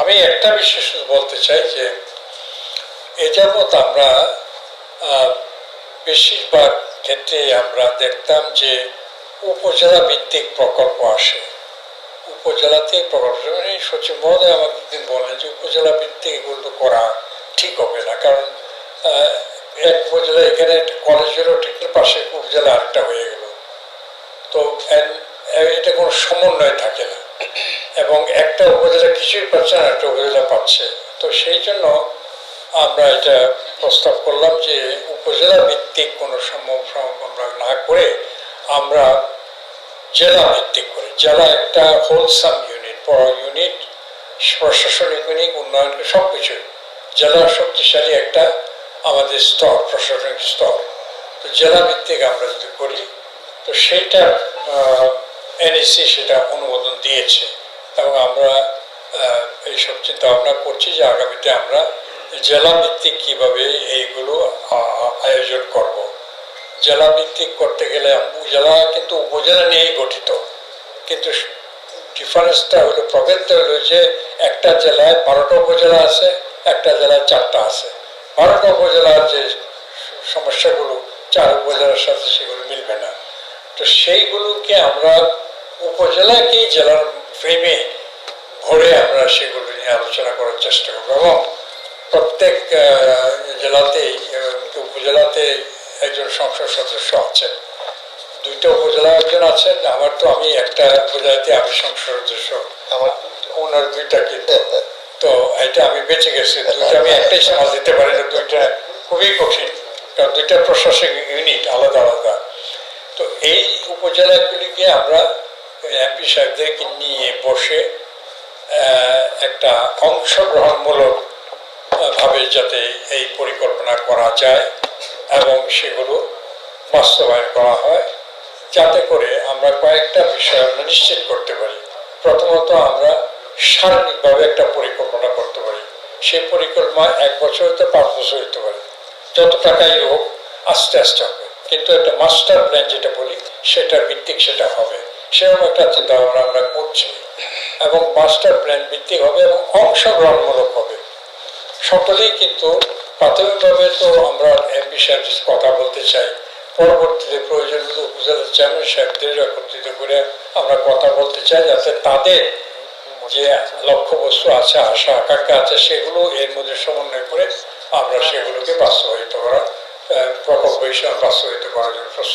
আমি একটা বিশেষ বলতে চাই যে, এ যাবৎ আমরা বেশিরভাগ ক্ষেত্রে আমরা দেখতাম যে উপজেলা ভিত্তিক প্রকল্প আসে। উপজেলাতে প্রকল্প মানে সচিব মহোদয় আমাকে একদিন বলেন যে উপজেলা ভিত্তিক এগুলো করা ঠিক হবে না। কারণ এক উপজেলা এখানে একটা কলেজেরও ঠিক পাশে উপজেলা আরেকটা হয়ে গেল। তো এটা কোনো সমন্বয় থাকে না। এবং একটা উপজেলা কিছুই পাচ্ছে না, একটা উপজেলা পাচ্ছে। তো সেই জন্য আমরা এটা প্রস্তাব করলাম যে উপজেলা ভিত্তিক কোনো সম্ভব আমরা না করে আমরা জেলা ভিত্তিক করে। জেলা একটা হোলসাম ইউনিট বড় ইউনিট প্রশাসনিক ইউনিট উন্নয়ন সব কিছুই জেলা শক্তিশালী একটা আমাদের স্তর, প্রশাসনিক স্তর। তো জেলা ভিত্তিক আমরা যদি করি, তো সেইটা এনএসসি সেটা অনুমোদন দিয়েছে। এবং আমরা এইসব চিন্তা ভাবনা করছি যে আগামীতে আমরা জেলা ভিত্তিক কীভাবে এইগুলো আয়োজন করব। জেলা ভিত্তিক করতে গেলে উপজেলা কিন্তু উপজেলা নিয়েই গঠিত। কিন্তু ডিফারেন্সটা হলো প্রভেদটা হলো যে একটা জেলায় বারোটা উপজেলা আছে, একটা জেলায় চারটা আছে। বারোটা উপজেলার যে সমস্যাগুলো, চার উপজেলার সাথে সেগুলো মিলবে না। তো সেইগুলোকে আমরা উপজেলাকেই জেলার ফ্রেমে ভরে আমরা সেগুলো নিয়ে আলোচনা করার চেষ্টা করব এবং প্রত্যেক জেলাতেই উপজেলাতে একজন সংসদ সদস্য আছেন দুইটা উপজেলা একজন আছেন আমার তো আমি একটা উপজেলাতে আমি সংসদ সদস্য, আমার ওনার দুইটা কিন্তু। তো এটা আমি বেঁচে গেছি, দুইটা আমি একটাই সামাল দিতে পারি না, দুইটা খুবই কঠিন, কারণ দুইটা প্রশাসনিক ইউনিট আলাদা আলাদা। তো এই উপজেলাগুলিকে আমরা এমপি সাহেবদেরকে নিয়ে বসে একটা অংশগ্রহণমূলক ভাবে যাতে এই পরিকল্পনা করা যায় এবং সেগুলো বাস্তবায়ন করা হয়। যাতে করে আমরা কয়েকটা বিষয় আমরা নিশ্চিত করতে পারি। প্রথমত আমরা সার্বিকভাবে একটা পরিকল্পনা করতে পারি। সেই পরিকল্পনা এক বছর হতে পাঁচ বছর হতে পারে। যত টাকাই হোক, আস্তে আস্তে হবে। কিন্তু একটা মাস্টার প্ল্যান যেটা বলি সেটা ভিত্তিক সেটা হবে। সেরকম একটা চিন্তা ভাবনা আমরা করছি। এবং মাস্টার প্ল্যান ভিত্তিক হবে এবং অংশগ্রহণমূলক হবে। সকলেই কিন্তু প্রাথমিকভাবে তো আমরা এমপি সাহেব কথা বলতে চাই। পরবর্তীতে প্রয়োজন উপজেলা চেয়ারম্যান সাহেবদের একত্রিত করে আমরা কথা বলতে চাই যাতে তাদের যে লক্ষ্যবস্তু আছে, আশা, আকাঙ্ক্ষা আছে, সেগুলো এর মধ্যে সমন্বয় করে আমরা সেগুলোকে বাস্তবায়িত করার প্রকল্প হিসেবে বাস্তবায়িত করার জন্য প্রস্তুত।